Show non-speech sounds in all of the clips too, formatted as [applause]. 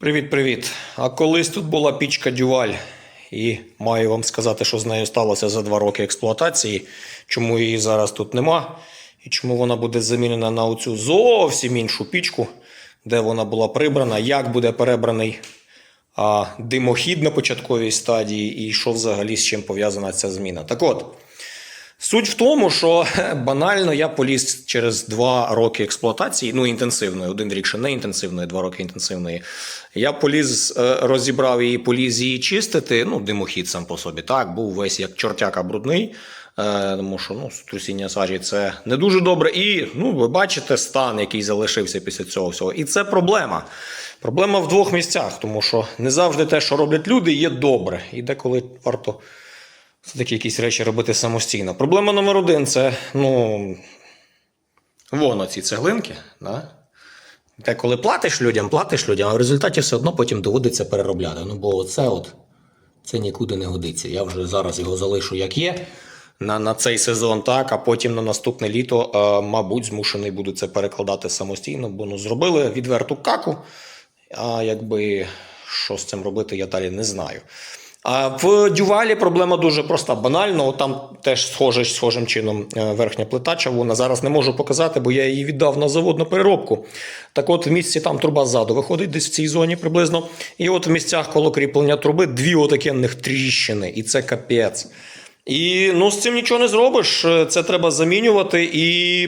Привіт-привіт. А колись тут була пічка Дюваль, і маю вам сказати, що з нею сталося за два роки експлуатації, чому її зараз тут нема, і чому вона буде замінена на оцю зовсім іншу пічку, де вона була прибрана, як буде перебраний а, димохід на початковій стадії, і що взагалі з чим пов'язана ця зміна. Так от. Суть в тому, що [laughs] банально я поліз через два роки експлуатації, ну інтенсивної, один рік ще не інтенсивної, два роки інтенсивної. Я поліз, е, розібрав її, поліз її чистити. Ну, димохід сам по собі. Так, був весь як чортяка брудний. е, Тому що ну, трусіння сажі це не дуже добре. І ну, ви бачите стан, який залишився після цього всього. І це проблема. Проблема в двох місцях, тому що не завжди те, що роблять люди, є добре. І деколи варто все-таки якісь речі робити самостійно. Проблема номер один це, ну, вон оці цеглинки. Да? Те, коли платиш людям, платиш людям, а в результаті все одно потім доводиться переробляти. Ну, бо це от, це нікуди не годиться. Я вже зараз його залишу як є. На, на цей сезон так, а потім на наступне літо, е, мабуть, змушений буду це перекладати самостійно, бо ну, зробили відверту каку. А якби що з цим робити, я далі не знаю. А в дювалі проблема дуже проста. Банально, там теж схоже, схожим чином е, верхня плита чавуна. Зараз не можу показати, бо я її віддав на завод на переробку. Так от в місці там труба ззаду виходить десь в цій зоні приблизно. І от в місцях коло кріплення труби дві отакенних тріщини, і це капець. І ну, з цим нічого не зробиш. Це треба замінювати. І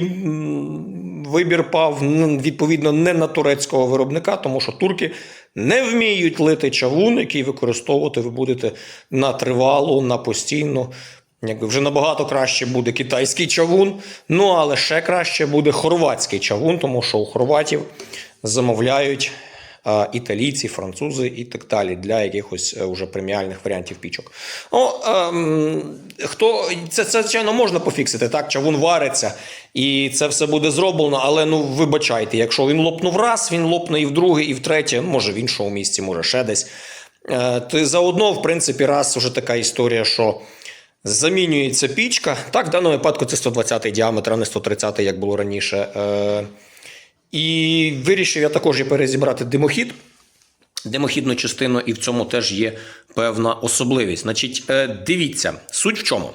вибір пав відповідно не на турецького виробника, тому що турки не вміють лити чавун, який використовувати ви будете на тривалу, на постійно. Якби вже набагато краще буде китайський чавун, ну але ще краще буде хорватський чавун, тому що у хорватів замовляють італійці, французи і так далі для якихось е, уже преміальних варіантів пічок. Ну, ем, хто це, це звичайно можна пофіксити, так? Чавун вариться, і це все буде зроблено, але ну вибачайте, якщо він лопнув раз, він лопне і в другий, і в третє, може в іншому місці, може ще десь. Е, то заодно, в принципі, раз уже така історія, що. Замінюється пічка. Так, в даному випадку це 120 діаметр, а не 130, як було раніше. Е, і вирішив я також і перезібрати димохід, димохідну частину, і в цьому теж є певна особливість. Значить, е, дивіться, суть в чому.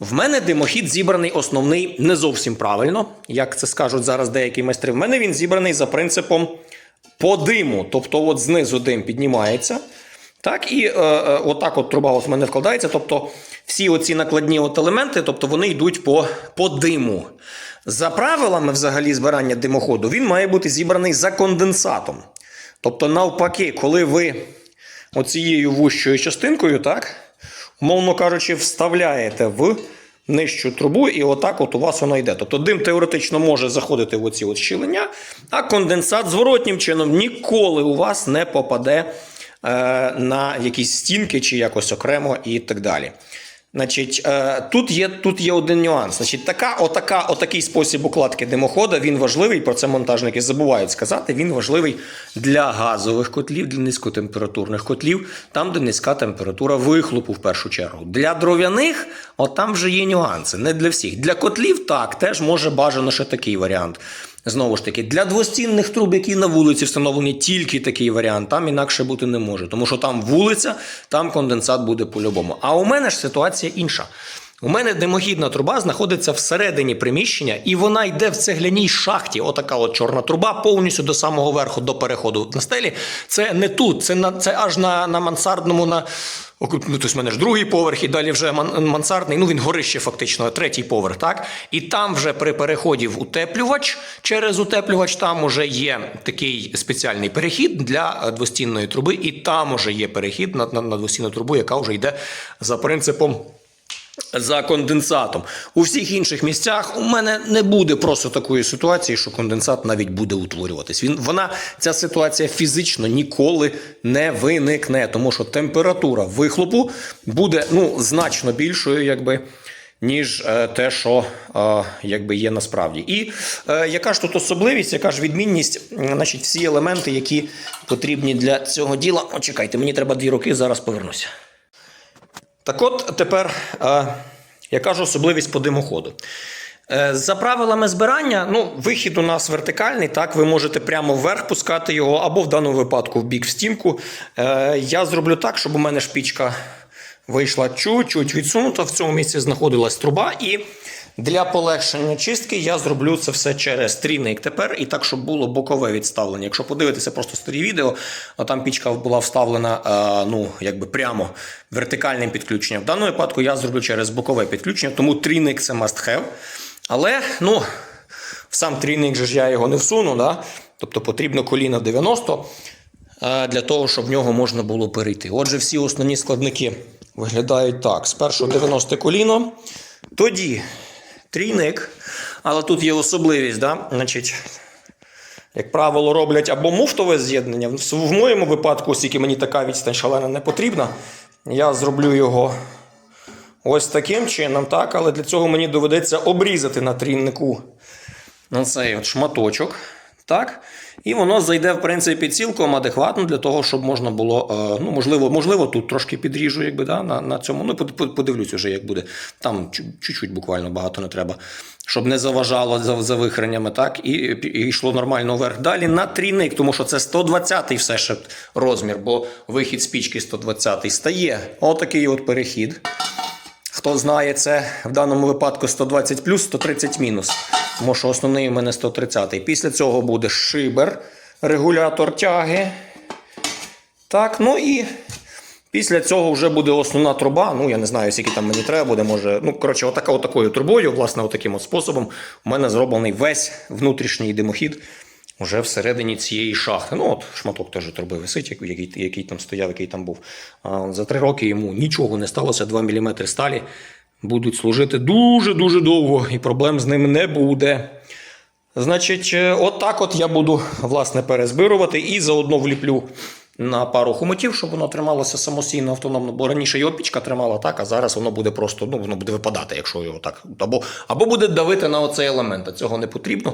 В мене димохід зібраний основний не зовсім правильно, як це скажуть зараз деякі майстри. В мене він зібраний за принципом по диму. Тобто, от знизу дим піднімається. Так, і е, е, отак от труба от в мене вкладається. Тобто, всі оці накладні от елементи, тобто вони йдуть по, по диму. За правилами взагалі збирання димоходу, він має бути зібраний за конденсатом. Тобто, навпаки, коли ви оцією вущою частинкою, так, умовно кажучи, вставляєте в нижчу трубу, і отак от у вас воно йде. Тобто дим теоретично може заходити в оці от щілення, а конденсат зворотнім чином ніколи у вас не попаде на якісь стінки чи якось окремо і так далі. Значить, е, тут є, тут є один нюанс. Значить, така, отака, отакий спосіб укладки димохода він важливий. Про це монтажники забувають сказати. Він важливий для газових котлів, для низькотемпературних котлів, там, де низька температура вихлопу в першу чергу. Для дров'яних, от там вже є нюанси. Не для всіх. Для котлів так теж може бажано ще такий варіант. Знову ж таки, для двостінних труб, які на вулиці встановлені, тільки такий варіант, там інакше бути не може. Тому що там вулиця, там конденсат буде по-любому. А у мене ж ситуація інша. У мене димохідна труба знаходиться всередині приміщення, і вона йде в цегляній шахті. Отака от чорна труба, повністю до самого верху, до переходу на стелі. Це не тут, це на це аж на, на мансардному. на Ну, тобто в мене ж другий поверх, і далі вже ман- мансардний, ну він горище фактично, третій поверх, так? І там вже при переході в утеплювач, через утеплювач там уже є такий спеціальний перехід для е, двостінної труби, і там уже є перехід на, на, на двостінну трубу, яка вже йде за принципом за конденсатом. У всіх інших місцях у мене не буде просто такої ситуації, що конденсат навіть буде утворюватись. Він вона ця ситуація фізично ніколи не виникне, тому що температура вихлопу буде ну значно більшою, якби. Ніж е, те, що е, якби є насправді, і е, яка ж тут особливість, яка ж відмінність? Значить, всі елементи, які потрібні для цього діла. О, чекайте, мені треба дві роки, зараз повернуся. Так от тепер, е, яка ж особливість по димоходу? Е, За правилами збирання, ну, вихід у нас вертикальний, так, ви можете прямо вверх пускати його, або в даному випадку в бік в стінку. Е, Я зроблю так, щоб у мене шпічка вийшла чуть-чуть відсунута. В цьому місці знаходилась труба. І для полегшення чистки я зроблю це все через трійник тепер, і так, щоб було бокове відставлення. Якщо подивитися просто старі відео, там пічка була вставлена е, ну, якби прямо вертикальним підключенням. В даному випадку я зроблю через бокове підключення, тому трійник це must have. Але ну, в сам трійник же ж я його не всуну. Да? Тобто потрібно коліна 90 е, для того, щоб в нього можна було перейти. Отже, всі основні складники виглядають так: спершу 90 коліно, тоді трійник, але тут є особливість, да? Значить, як правило, роблять або муфтове з'єднання. В моєму випадку, оскільки мені така відстань шалена не потрібна, я зроблю його ось таким чином, так? але для цього мені доведеться обрізати на трійнику на цей от шматочок. Так? І воно зайде, в принципі, цілком адекватно для того, щоб можна було. е, Ну, можливо, можливо, тут трошки підріжу, якби, да, на, на цьому. Ну, под- под- подивлюсь вже, як буде. Там чу- чуть-чуть буквально багато не треба. Щоб не заважало за, за вихреннями, так, і, і йшло нормально вверх. Далі на трійник, тому що це 120-й все ще розмір, бо вихід з пічки 120-й стає. Отакий от перехід. Хто знає, це в даному випадку 120 плюс, 130 мінус. Тому що основний у мене 130. Після цього буде шибер, регулятор тяги. Так, ну і після цього вже буде основна труба. Ну, я не знаю, скільки там мені треба буде. Може, ну, коротше, отака, отакою трубою, власне, отаким от способом, у мене зроблений весь внутрішній димохід вже всередині цієї шахти. Ну, от шматок теж труби висить, який, який, там стояв, який там був. За три роки йому нічого не сталося, 2 мм сталі будуть служити дуже-дуже довго, і проблем з ним не буде. Значить, е, от от я буду власне перезбирувати і заодно вліплю на пару хомутів, щоб воно трималося самостійно автономно. Бо раніше його пічка тримала так, а зараз воно буде просто ну, воно буде випадати, якщо його так. Або, або буде давити на оцей елемент, а цього не потрібно.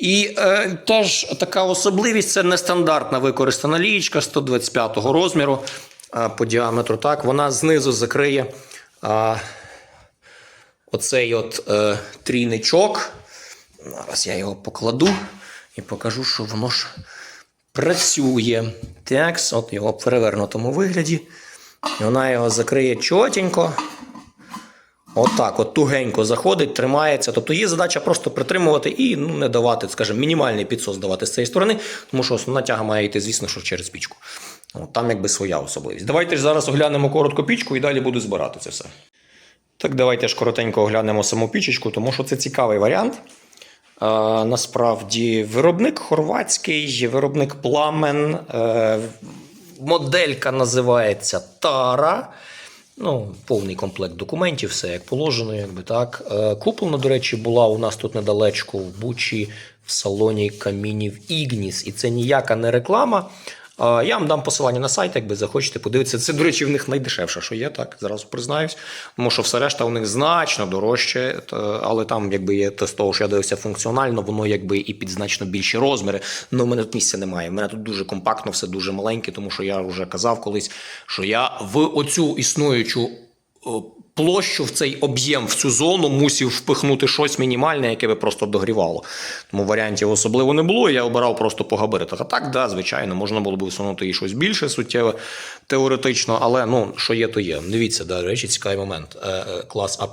І е, теж така особливість це нестандартна використана лієчка 125 розміру е, по діаметру. Так, вона знизу закриє е, оцей от е, трійничок. Зараз я його покладу і покажу, що воно ж працює. Так, от його в перевернутому вигляді. І вона його закриє чотенько. Отак, от тугенько заходить, тримається. Тобто є задача просто притримувати і ну, не давати, скажімо, мінімальний підсос давати з цієї сторони, тому що основна тяга має йти, звісно, що через пічку. От, там якби своя особливість. Давайте ж зараз оглянемо коротко пічку і далі буду збирати це все. Так, давайте ж коротенько оглянемо саму пічечку, тому що це цікавий варіант. Е, насправді, виробник хорватський, виробник пламен. Е, моделька називається Тара. Ну, повний комплект документів, все як положено, якби так. Е, куплена, до речі, була у нас тут недалечко в Бучі в салоні камінів Ігніс. І це ніяка не реклама. Я вам дам посилання на сайт, якби захочете подивитися. Це, до речі, в них найдешевше, що є, так, зразу признаюсь. Тому що все решта у них значно дорожче, але там, якби є те з того, що я дивився функціонально, воно якби і під значно більші розміри. Ну, в мене тут місця немає. У мене тут дуже компактно, все дуже маленьке, тому що я вже казав колись, що я в оцю існуючу площу в цей об'єм, в цю зону мусів впихнути щось мінімальне, яке би просто догрівало. Тому варіантів особливо не було. Я обирав просто по габаритах. А так, да, звичайно, можна було б висунути і щось більше суттєве теоретично, але ну, що є, то є. Дивіться, да, речі, цікавий момент. Е, е, клас А.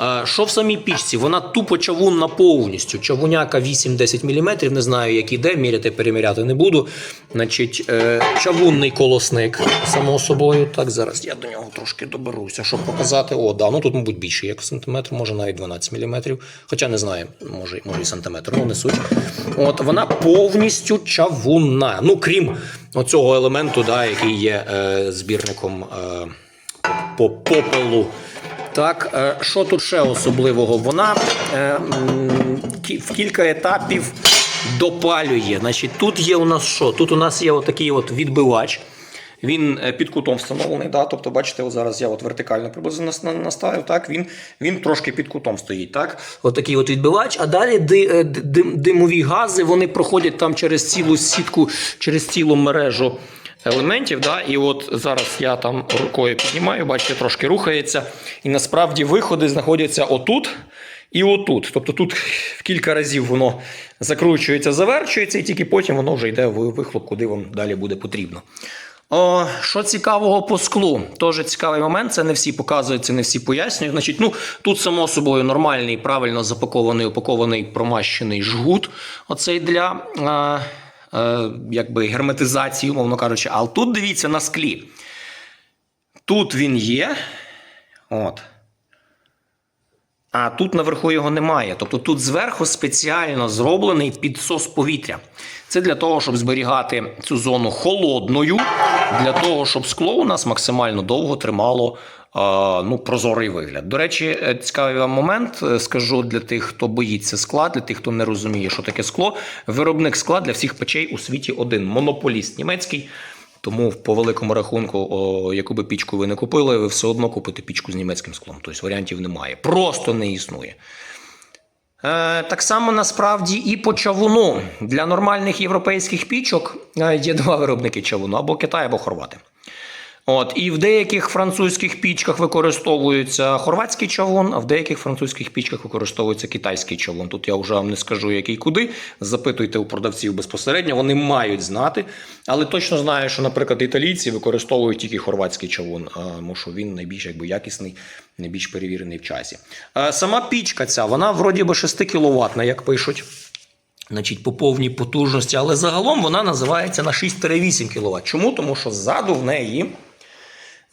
Е, Що в самій пічці? Вона тупо чавунна повністю. Чавуняка 8-10 мм, не знаю, як іде, міряти, переміряти не буду. Значить, е, чавунний колосник, само собою. Так, зараз я до нього трошки доберуся, щоб показати. О, да, ну тут, мабуть, більше як сантиметр, може навіть 12 мм. Хоча не знаю, може, може і сантиметр, ну не суть. От вона повністю чавунна. Ну, крім оцього елементу, да, який є е, збірником е, по попелу. Так, е, що тут ще особливого? Вона е, в кілька етапів допалює. Значить, тут є у нас що? Тут у нас є отакий от відбивач. Він е, під кутом встановлений, да? тобто, бачите, от зараз я от вертикально приблизно наставив, так? Він, він трошки під кутом стоїть. Так? Отакий от відбивач, а далі димові гази вони проходять там через цілу сітку, через цілу мережу елементів. Да? І от зараз я там рукою піднімаю, бачите, трошки рухається. І насправді виходи знаходяться отут. і отут. Тобто тут в кілька разів воно закручується, заверчується, і тільки потім воно вже йде в вихлоп, куди вам далі буде потрібно. О, що цікавого по склу? Теж цікавий момент. Це не всі показують, це не всі пояснюють. Значить, ну тут само собою нормальний, правильно запакований, упакований, промащений жгут. Оцей для е, якби герметизації, умовно кажучи. Але тут дивіться на склі. Тут він є. От. А тут наверху його немає. Тобто тут зверху спеціально зроблений підсос повітря. Це для того, щоб зберігати цю зону холодною, для того, щоб скло у нас максимально довго тримало е, ну, прозорий вигляд. До речі, е, цікавий вам момент. е, Скажу для тих, хто боїться скла, для тих, хто не розуміє, що таке скло. Виробник скла для всіх печей у світі один монополіст німецький. Тому по великому рахунку, о, яку би пічку ви не купили, ви все одно купите пічку з німецьким склом. Тобто варіантів немає. Просто не існує. Е, так само насправді і по чавуну. Для нормальних європейських пічок е, є два виробники чавуну або Китай, або Хорвати. От, і в деяких французьких пічках використовується хорватський чавун, а в деяких французьких пічках використовується китайський чавун. Тут я вже вам не скажу, який куди. Запитуйте у продавців безпосередньо, вони мають знати. Але точно знаю, що, наприклад, італійці використовують тільки хорватський чавун, тому що він найбільш якби, якісний, найбільш перевірений в часі. Сама пічка ця, вона вроді би 6 кВт, як пишуть. Значить, по повній потужності, але загалом вона називається на 6-8 кВт. Чому? Тому що ззаду в неї.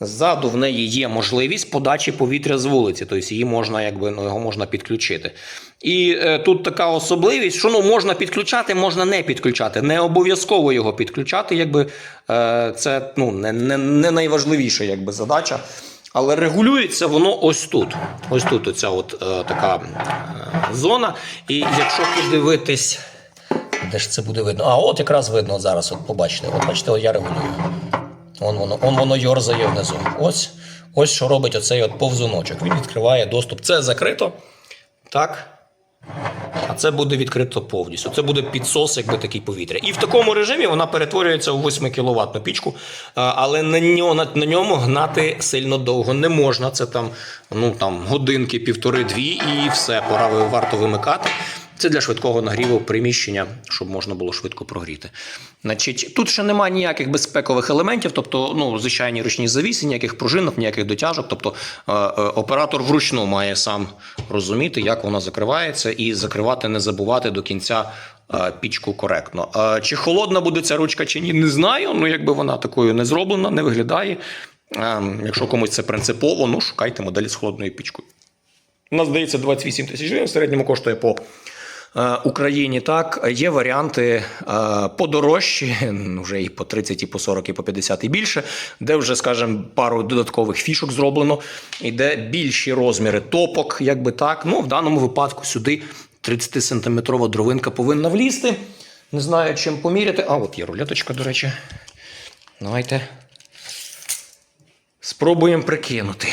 Ззаду в неї є можливість подачі повітря з вулиці, тобто її можна, якби ну, його можна підключити. І е, тут така особливість, що ну можна підключати, можна не підключати. Не обов'язково його підключати, якби е, це ну, не, не, не найважливіша якби, задача. Але регулюється воно ось тут. Ось тут оця от е, така е, зона. І якщо подивитись, де ж це буде видно? А, от якраз видно зараз. От побачите, от бачите, от я регулюю. Вон воно, он воно йорзає внизу. Ось, ось що робить оцей от повзуночок. Він відкриває доступ. Це закрито. Так. А це буде відкрито повністю. Це буде підсос, якби такий повітря. І в такому режимі вона перетворюється у 8 кВт пічку, але на ньому, на ньому гнати сильно довго не можна. Це там, ну, там годинки, півтори-дві, і все, пора варто вимикати. Це для швидкого нагріву приміщення, щоб можна було швидко прогріти. Значить, тут ще немає ніяких безпекових елементів, тобто, ну, звичайні ручні завіси, ніяких пружинок, ніяких дотяжок. Тобто е, е, оператор вручну має сам розуміти, як вона закривається, і закривати, не забувати до кінця е, пічку коректно. Чи холодна буде ця ручка, чи ні, не знаю. Ну, якби вона такою не зроблена, не виглядає. Якщо комусь це принципово, ну шукайте модель з холодною пічкою. У нас здається 28 тисяч гривень, в середньому коштує по Україні. Так, є варіанти е, подорожчі, [laughs] вже і по 30, і по 40, і по 50 і більше, де вже, скажімо, пару додаткових фішок зроблено, і де більші розміри топок, якби так. Ну, в даному випадку сюди 30-сантиметрова дровинка повинна влізти. Не знаю, чим поміряти. А, от є рулеточка, до речі. Давайте. Спробуємо прикинути.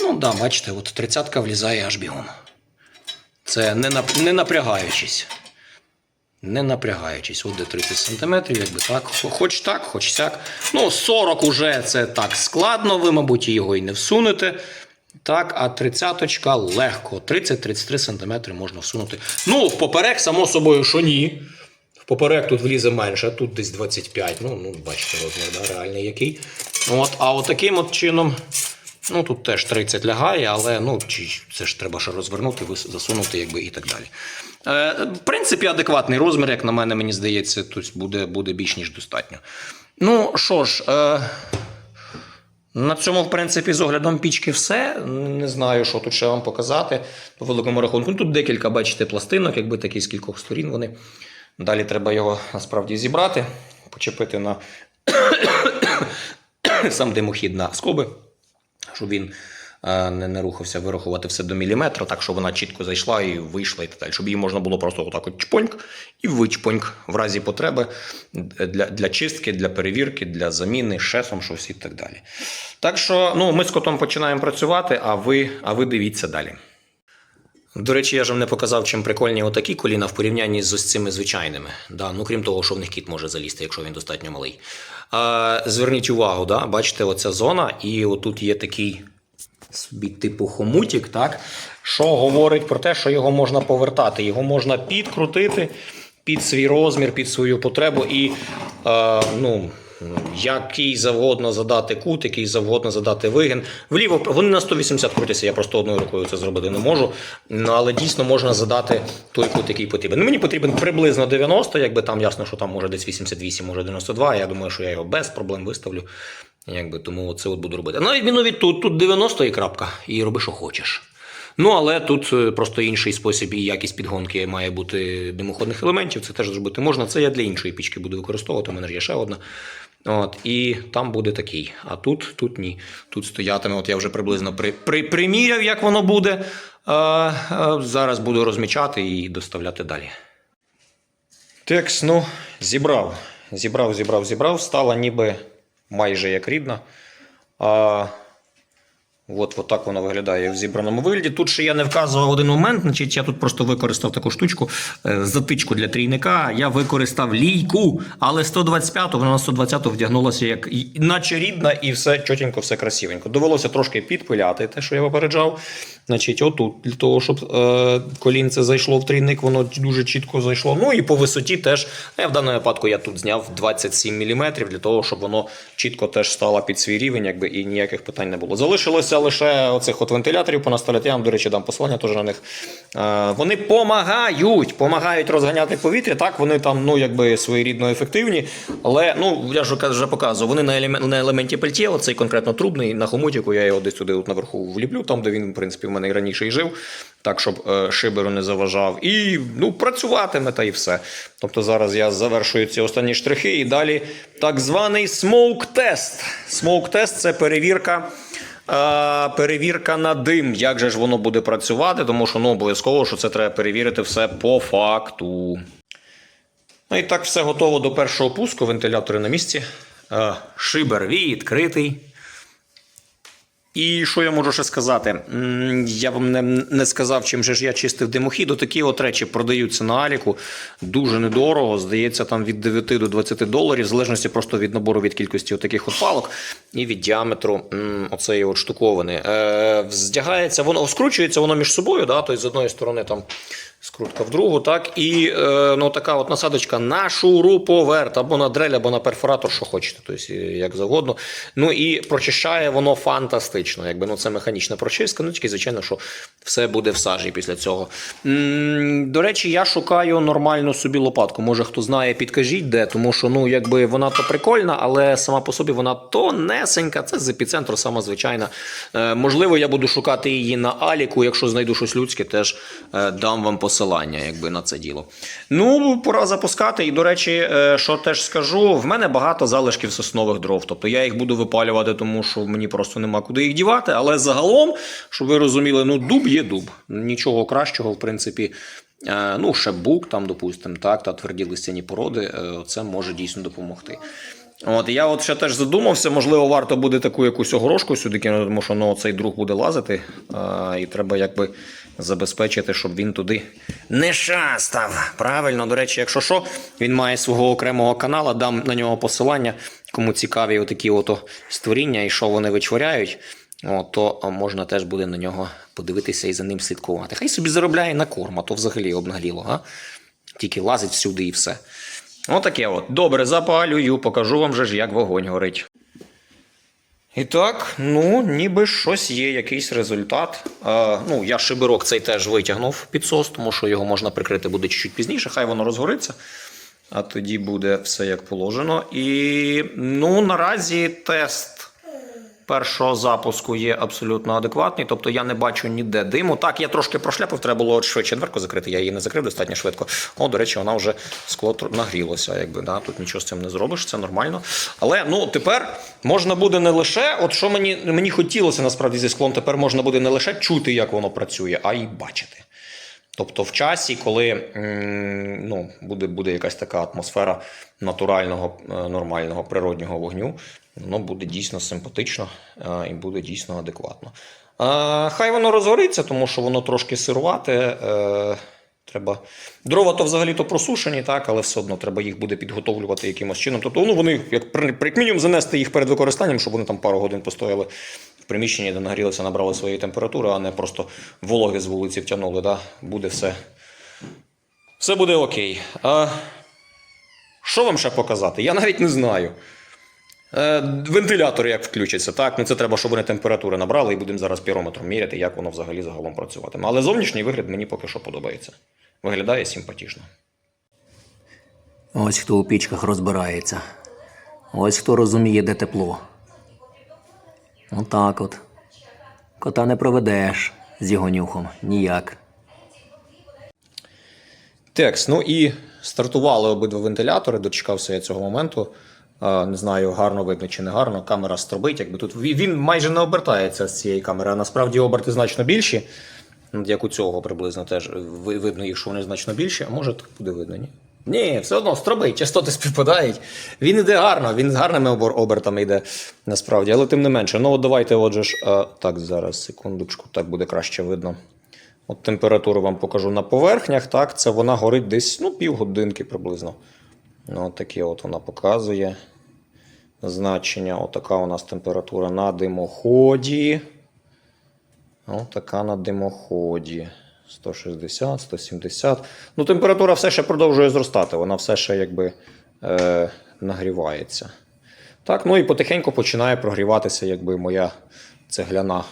Ну, да, бачите, от тридцятка влізає аж бігом. Це не, не напрягаючись. Не напрягаючись. От де 30 см, якби так. Хоч так, хоч сяк. Ну, 40 уже це так складно, ви, мабуть, його і не всунете. Так, а тридцяточка легко. 30-33 см можна всунути. Ну, в поперек, само собою, що ні. В поперек тут влізе менше, а тут десь 25. Ну, ну бачите, розмір да, реальний який. От, а от от чином. Ну, тут теж 30 лягає, але ну, чи, це ж треба ще розвернути, засунути, якби і так далі. Е, в принципі, адекватний розмір, як на мене, мені здається, тут буде, буде більш ніж достатньо. Ну що ж, е, на цьому, в принципі, з оглядом пічки все. Не знаю, що тут ще вам показати по великому рахунку. Ну, Тут декілька, бачите, пластинок, якби такі з кількох сторін вони. Далі треба його насправді зібрати, почепити на [coughs] сам димохід на скоби, щоб він е, не, не рухався, вирахувати все до міліметра, так щоб вона чітко зайшла і вийшла і так далі. Щоб її можна було просто отак от чпоньк і вичпоньк в разі потреби для, для чистки, для перевірки, для заміни, шесом, щось і так далі. Так що ну, ми з котом починаємо працювати, а ви, а ви дивіться далі. До речі, я ж вам не показав, чим прикольні отакі коліна в порівнянні з ось цими звичайними. Да, ну крім того, що в них кіт може залізти, якщо він достатньо малий. А, зверніть увагу, да, бачите, оця зона, і отут є такий собі типу хомутик, так? Що говорить про те, що його можна повертати. Його можна підкрутити під свій розмір, під свою потребу і е, ну, який завгодно задати кут, який завгодно задати вигін. Вліво вони на 180 крутяться, я просто одною рукою це зробити не можу. Ну, але дійсно можна задати той кут, який потрібен. Ну, мені потрібен приблизно 90, якби там ясно, що там може десь 88, може 92. Я думаю, що я його без проблем виставлю. Якби тому це от буду робити. На відміну від тут, тут 90 і крапка, і роби, що хочеш. Ну, але тут е, просто інший спосіб і якість підгонки має бути димоходних елементів. Це теж зробити можна. Це я для іншої пічки буду використовувати. У мене ж є ще одна. От, і там буде такий. А тут, тут ні. Тут стоятиме. От я вже приблизно при, при, приміряв, як воно буде. А, а, зараз буду розмічати і доставляти далі. Текс, ну, зібрав. Зібрав, зібрав, зібрав. Стала ніби майже як рідна. А, От, от так воно виглядає в зібраному вигляді. Тут ще я не вказував один момент. Значить, я тут просто використав таку штучку, е, затичку для трійника. Я використав лійку, але 125 вона на 120-ту вдягнулася як наче рідна, і все чотенько, все красивенько. Довелося трошки підпиляти те, що я попереджав. Значить, отут, для того, щоб е, колінце зайшло в трійник, воно дуже чітко зайшло. Ну і по висоті теж. Я в даному випадку я тут зняв 27 мм для того, щоб воно чітко теж стало під свій рівень, якби і ніяких питань не було. Залишилося лише оцих от вентиляторів понаставляти. Я вам, до речі, дам посилання теж на них. Е, вони помагають, помагають розганяти повітря. Так, вони там, ну, якби своєрідно ефективні. Але ну, я ж вже показував, вони на, елемент, на елементі пельтє, оцей конкретно трубний, на хомутіку, я його десь туди от наверху вліплю, там, де він, в принципі, в мене і раніше і жив, так, щоб е, шиберу не заважав. І ну, працюватиме та і все. Тобто зараз я завершую ці останні штрихи і далі так званий смоук-тест. Смоук-тест це перевірка. Перевірка на дим, як же ж воно буде працювати, тому що ну, обов'язково, що це треба перевірити все по факту. Ну і так, все готово до першого пуску. Вентилятори на місці. Шибер відкритий. І що я можу ще сказати? Я вам не, не сказав, чим же ж я чистив димохід. Отакі от речі продаються на Аліку дуже недорого. Здається, там від 9 до 20 доларів, в залежності просто від набору від кількості таких от палок і від діаметру оцеї от штуковини. Е, здягається воно, скручується воно між собою, да, тобто з одної сторони там скрутка в другу, так, і е, ну, така от насадочка на шуруповерт, або на дрель, або на перфоратор, що хочете, тобто як завгодно. Ну і прочищає воно фантастично. Якби ну це механічна прочистка. Ну тільки звичайно, що все буде в сажі після цього. м до речі, я шукаю нормальну собі лопатку. Може хто знає, підкажіть де, тому що ну якби вона то прикольна, але сама по собі вона тонесенька. Це з епіцентру, сама звичайна. Е, можливо, я буду шукати її на Аліку. Якщо знайду щось людське, теж е, дам вам посилання, якби на це діло. Ну, пора запускати. І до речі, е, що теж скажу, в мене багато залишків соснових дров. Тобто я їх буду випалювати, тому що мені просто нема куди їх дівати. Але загалом, щоб ви розуміли, ну дуб є дуб. Нічого кращого, в принципі. Е, Ну, ще бук, там, допустимо, так, та тверді листяні породи, е, це може дійсно допомогти. От я от ще теж задумався, можливо, варто буде таку якусь огорошку сюди кинути, тому що ну, цей друг буде лазити, а, і треба якби забезпечити, щоб він туди не шастав. Правильно, до речі, якщо що, він має свого окремого канала, дам на нього посилання, кому цікаві отакі ото створіння і що вони вичворяють. О, то можна теж буде на нього подивитися і за ним слідкувати. Хай собі заробляє на корм, а то взагалі обнагліло, га? Тільки лазить всюди і все. Отаке от. Добре, запалюю, покажу вам же ж, як вогонь горить. І так, ну, ніби щось є, якийсь результат. Е, ну, я шибирок цей теж витягнув під сос, тому що його можна прикрити буде чуть-чуть пізніше, хай воно розгориться. А тоді буде все як положено. І ну, наразі тест першого запуску є абсолютно адекватний. Тобто я не бачу ніде диму. Так, я трошки прошляпив, треба було швидше дверку закрити. Я її не закрив достатньо швидко. О, до речі, вона вже скло нагрілося. Якби да, тут нічого з цим не зробиш, це нормально. Але ну тепер можна буде не лише, от що мені, мені хотілося насправді зі склом, тепер можна буде не лише чути, як воно працює, а й бачити. Тобто в часі, коли ну, буде, буде якась така атмосфера натурального, е, нормального природнього вогню, воно буде дійсно симпатично е, і буде дійсно адекватно. Е, Хай воно розгориться, тому що воно трошки сирувате. е, Треба дрова то взагалі то просушені, так, але все одно треба їх буде підготовлювати якимось чином. Тобто, ну вони як при- мінімум занести їх перед використанням, щоб вони там пару годин постояли в приміщенні, де нагрілися, набрали свої температури, а не просто вологи з вулиці втягнули. Да? Буде все. Все буде окей. А, що вам ще показати? Я навіть не знаю. Е, вентилятори як включаться, так? Ну це треба, щоб вони температури набрали, і будемо зараз пірометром міряти, як воно взагалі загалом працюватиме. Але зовнішній вигляд мені поки що подобається. Виглядає симпатично. Ось хто у пічках розбирається. Ось хто розуміє, де тепло. Отак от. Кота не проведеш з його нюхом. Ніяк. Текст. Ну і стартували обидва вентилятори. Дочекався я цього моменту. Не знаю, гарно видно чи не гарно. Камера стробить. Якби тут він майже не обертається з цієї камери. А насправді оберти значно більші. Як у цього приблизно теж видно їх, що вони значно більші. А може так буде видно, ні? Ні, все одно стробить, частоти співпадають. Він іде гарно, він з гарними обертами йде насправді, але тим не менше. Ну, от давайте, отже ж. А, так, зараз, секундочку, так буде краще видно. От температуру вам покажу на поверхнях. Так, це вона горить десь ну, півгодинки приблизно. Ну, от таке от вона показує значення. Отака у нас температура на димоході. От така на димоході. 160, 170. Ну, температура все ще продовжує зростати. Вона все ще якби е, нагрівається. Так, ну і потихеньку починає прогріватися якби моя цегляна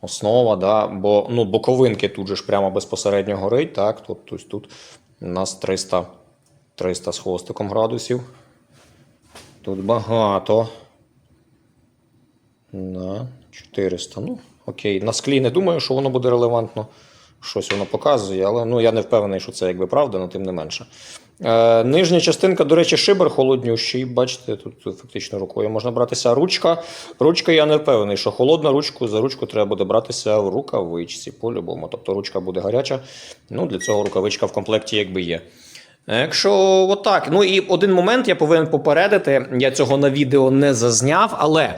основа, да, бо ну, боковинки тут же ж прямо безпосередньо горить, так, тут, тут у нас 300, 300 з хвостиком градусів. Тут багато. На 400. Ну, окей. На склі не думаю, що воно буде релевантно. Щось воно показує, але ну, я не впевнений, що це якби правда, але тим не менше. Е, нижня частинка, до речі, шибер холоднющий. Бачите, тут, фактично рукою можна братися. Ручка. Ручка я не впевнений, що холодна ручку за ручку треба буде братися в рукавичці по-любому. Тобто ручка буде гаряча. Ну, для цього рукавичка в комплекті якби є. Якщо отак. Ну і один момент я повинен попередити. Я цього на відео не зазняв, але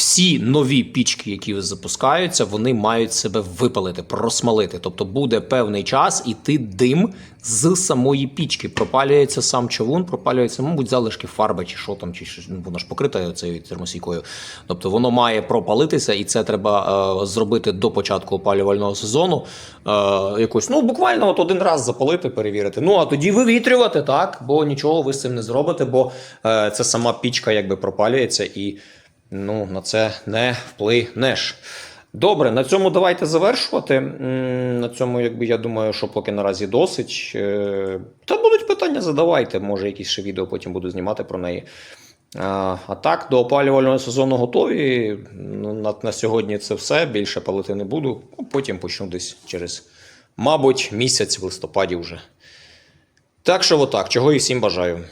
всі нові пічки, які запускаються, вони мають себе випалити, просмалити. Тобто буде певний час іти дим з самої пічки. Пропалюється сам човун, пропалюється, мабуть, залишки фарби чи що там, чи що, ну, воно ж покрите цією термосійкою. Тобто воно має пропалитися, і це треба е, зробити до початку опалювального сезону. Е, якось, ну буквально от один раз запалити, перевірити. Ну а тоді вивітрювати, так, бо нічого ви з цим не зробите, бо е, це сама пічка якби пропалюється і ну, на це не вплинеш. Добре, на цьому давайте завершувати. На цьому, якби я думаю, що поки наразі досить. Е, Та будуть питання, задавайте. Може, якісь ще відео потім буду знімати про неї. А, так, до опалювального сезону готові. Ну, На, на сьогодні це все. Більше палити не буду. Ну, Потім почну десь через, мабуть, місяць в листопаді вже. Так що, отак, чого і всім бажаю.